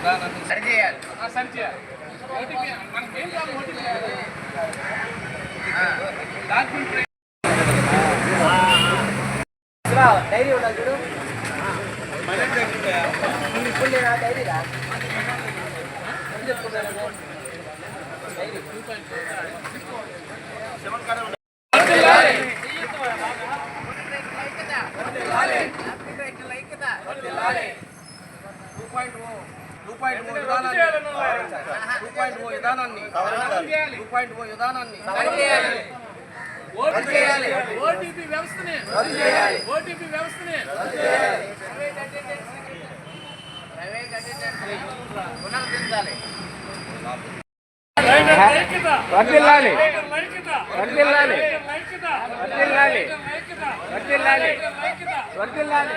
విధానాన్ని సరిచేయాలి సరిచేయాలి ఓటీపీ మనకేం కావాలి ఓటీపీ డాక్యుమెంట్ డైరీ ఉండాలి చూడు ఇప్పుడు లేదా డైరీరా two point o two point o విధానాన్ని. టూ పాయింట్ ఓ విధానాన్ని. టూ పాయింట్ ఓ విధానాన్ని ఓటీపీ వ్యవస్థనే. ఓటీపీ వ్యవస్థనే. పునరుద్ధరించాలి. వర్దిల్లాలి వర్ధిల్లాలి. వర్ధిల్లాలి. వర్ధిల్లాలి.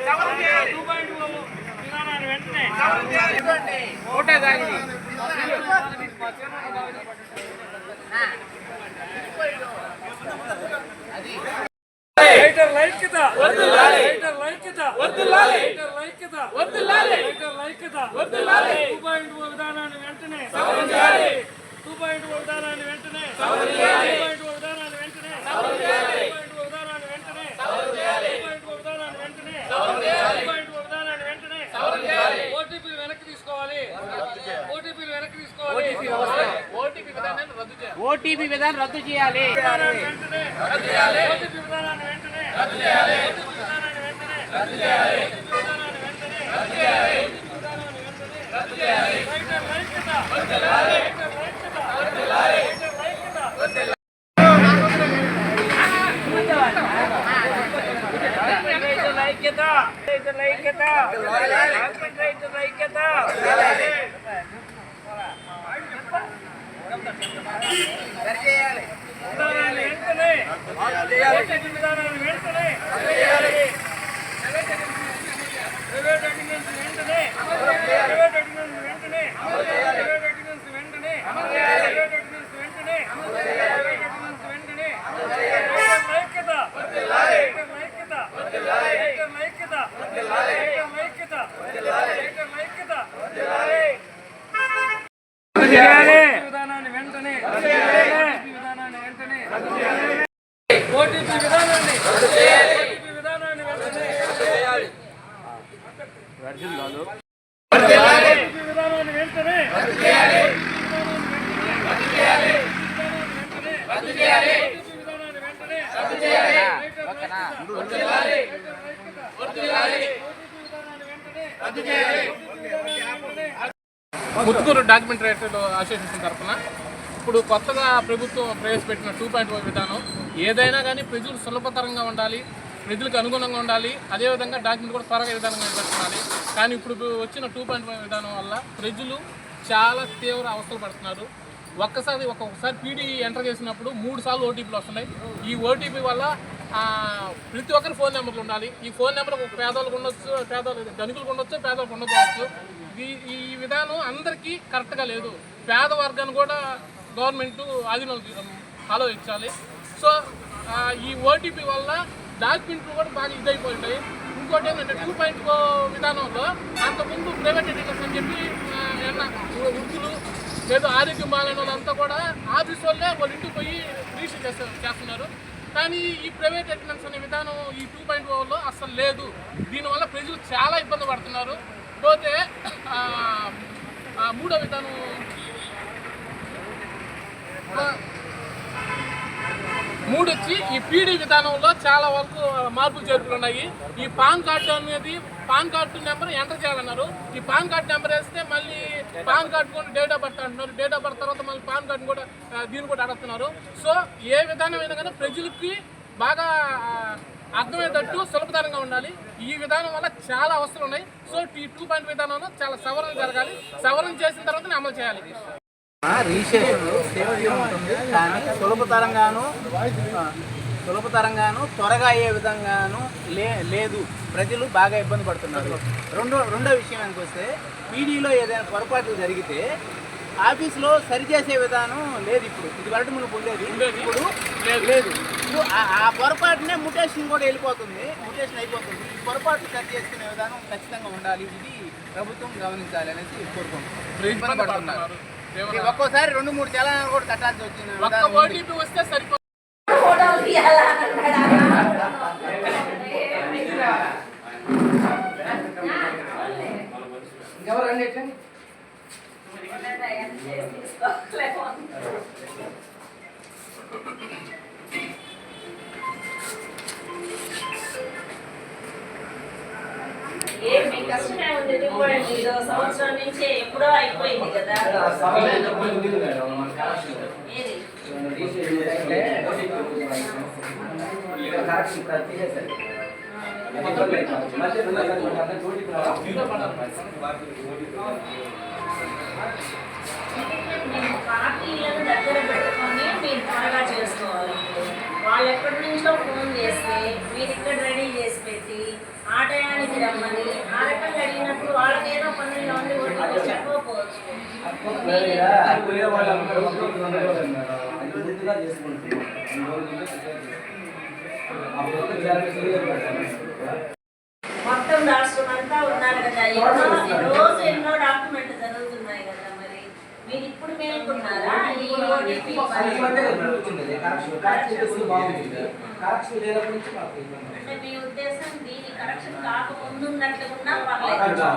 రద్దు చేయాలి వద్దు దానికి రైటర్ లైక్యత వర్ధిల్లాలి రైటర్ లైక్యత వర్ధిల్లాలి రైటర్ లైక్యత వర్ధిల్లాలి రైటర్ 2.0 విధానాన్ని వెంటనే సవరించాలి 2.0 విధానాన్ని వెంటనే సవరించాలి 2.0 విధానాన్ని వెంటనే సవరించాలి ఓటీపీ వెనక్కి తీసుకోవాలి ఓటీపీ వెనక్కి తీసుకోవాలి ఓటీపీ విధానాన్ని రద్దు చేయాలి ఓటీపీ విధానం రద్దు చేయాలి ఐక్యత ఐక్యత ఐక్యత చేయాలి సరిచేయాలి విధానాన్ని వెంటనే ఓటీపీ విధానాన్ని వెంటనే ప్రైవేట్ అటెండెన్స్ వెంటనే ప్రైవేట్ అటెండెన్స్ వెంటనే ప్రైవేట్ అటెండెన్స్ వెంటనే ప్రైవేట్ అటెండెన్స్ వెంటనే ప్రైవేట్ అటెండెన్స్ వెంటనే రైటర్ లైక్యత రైటర్ లైక్యత రైటర్ లైక్యత రైటర్ లైక్యత రైటర్ లైక్యత విధానాన్ని వెంటనే విధానాన్ని వెంటనే ఓటీపీ విధానాన్ని ఓటీపీ విధానాన్ని వెంటనే ఓటీపీ విధానాన్ని వెంటనే ముత్తుకూరు డాక్యుమెంట్ రైటర్ అసోసియేషన్ తరఫున ఇప్పుడు కొత్తగా ప్రభుత్వం ప్రవేశపెట్టిన టూ పాయింట్ oh విధానం ఏదైనా కానీ ప్రజలు సులభతరంగా ఉండాలి ప్రజలకు అనుగుణంగా ఉండాలి అదేవిధంగా డాక్యుమెంట్ కూడా త్వరగా విధానంగా పెట్టాలి కానీ ఇప్పుడు వచ్చిన టూ పాయింట్ oh విధానం వల్ల ప్రజలు చాలా తీవ్ర అవస్థలు పడుతున్నారు. ఒక్కసారి ఒక్కొక్కసారి పీడీ ఎంటర్ చేసినప్పుడు మూడు సార్లు ఓటీపీలు వస్తున్నాయి. ఈ ఓటీపీ వల్ల ప్రతి ఒక్కరి ఫోన్ నెంబర్లు ఉండాలి. ఈ ఫోన్ నెంబర్ ఒక ఉండొచ్చు పేదవాళ్ళు ధనికులకు ఉండొచ్చు పేదవాళ్ళకు ఉండకపోవచ్చు. ఈ ఈ విధానం అందరికీ కరెక్ట్గా లేదు. పేద వర్గాన్ని కూడా గవర్నమెంట్ ఆధీనంలో ఆలోచించాలి సో ఈ ఓటీపీ వల్ల డాక్యుమెంట్లు కూడా బాగా ఇదైపోయింటాయి ఇంకోటి ఏంటంటే టూ పాయింట్ విధానంలో అంతకుముందు ప్రైవేట్ ఎడ్యుకేషన్ అని చెప్పి ఏమన్నా వృద్ధులు లేదా ఆరోగ్యం బాగాలేని కూడా ఆఫీస్ వాళ్ళే వాళ్ళ ఇంటికి పోయి రిజిస్టర్ చేస్తారు చేస్తున్నారు. కానీ ఈ ప్రైవేట్ అటెండెన్స్ అనే విధానం ఈ టూ పాయింట్ ఓలో అసలు లేదు. దీనివల్ల ప్రజలు చాలా ఇబ్బంది పడుతున్నారు. పోతే మూడో విధానం మూడు వచ్చి ఈ పీడీ విధానంలో చాలా వరకు మార్పులు చేర్పులు ఉన్నాయి ఈ పాన్ కార్డు అనేది పాన్ కార్డు నెంబర్ ఎంటర్ చేయాలన్నారు. ఈ పాన్ కార్డు నెంబర్ వేస్తే మళ్ళీ పాన్ కార్డు కూడా డేట్ ఆఫ్ బర్త్ అంటున్నారు. డేట్ ఆఫ్ బర్త్ తర్వాత మళ్ళీ పాన్ కార్డు కూడా దీన్ని కూడా అడుగుతున్నారు. సో ఏ విధానం కానీ ప్రజలకి బాగా అర్థమయ్యేటట్టు సులభతరంగా ఉండాలి. ఈ విధానం వల్ల చాలా అవసరం ఉన్నాయి సో ఈ టూ పాయింట్ విధానంలో చాలా సవరణ జరగాలి. సవరణ చేసిన తర్వాత అమలు చేయాలి. రిజిస్ట్రేషన్ సేవ ఉంటుంది. కానీ సులభతరంగాను సులభతరంగాను త్వరగా అయ్యే విధంగాను లే లేదు. ప్రజలు బాగా ఇబ్బంది పడుతున్నారు. రెండో రెండో విషయానికి వస్తే పీడీలో ఏదైనా పొరపాట్లు జరిగితే ఆఫీస్లో సరిచేసే విధానం లేదు ఇప్పుడు. ఇది వరకు మనకు ఉండేది. ఇప్పుడు లేదు. ఇప్పుడు ఆ- పొరపాటునే ముటేషన్ కూడా వెళ్ళిపోతుంది. ముటేషన్ అయిపోతుంది. ఈ పొరపాట్లు సరి చేసుకునే విధానం ఖచ్చితంగా ఉండాలి. ఇది ప్రభుత్వం గమనించాలి అనేసి కోరుకుంటున్నాం ఇబ్బంది పడుతున్నారు. ఇది ఒక్కోసారి రెండు మూడు చలానాలు కూడా కట్టాల్సి వచ్చింది ఒక్క ఓటీపీ వస్తే సరిపోతుంది ఫోటోలు? ఏం మీ కష్టమే ఉంది ఇవ్వండి ఇదో సంవత్సరం నుంచి ఎప్పుడో అయిపోయింది కదా. ఏది? పార్టీలను దగ్గర పెట్టుకొని మీరు త్వరగా చేసుకోవాలి. వాళ్ళు ఎక్కడి నుంచో ఫోన్ చేస్తే మీరు ఇక్కడ రెడీ చేసి పెట్టి ఆటయానికి రమ్మని ఆ రకంగా అడిగినప్పుడు వాళ్ళకేదో పనుల్లో ఉండి ఒడ్డుకు చెప్పకపోవచ్చు. మొత్తం రాష్ట్రం అంతా ఉన్నారు కదా. ఎన్నో రోజు ఎన్నో డాక్యుమెంట్లు జరుగుతున్నాయి కదా. మరి ఇప్పుడు మేల్కొన్నారా ఈ? అంటే మీ ఉద్దేశం దీని కరెక్షన్ కాక ముందు ఉన్నట్లుగా ఉన్నా పర్లేదు.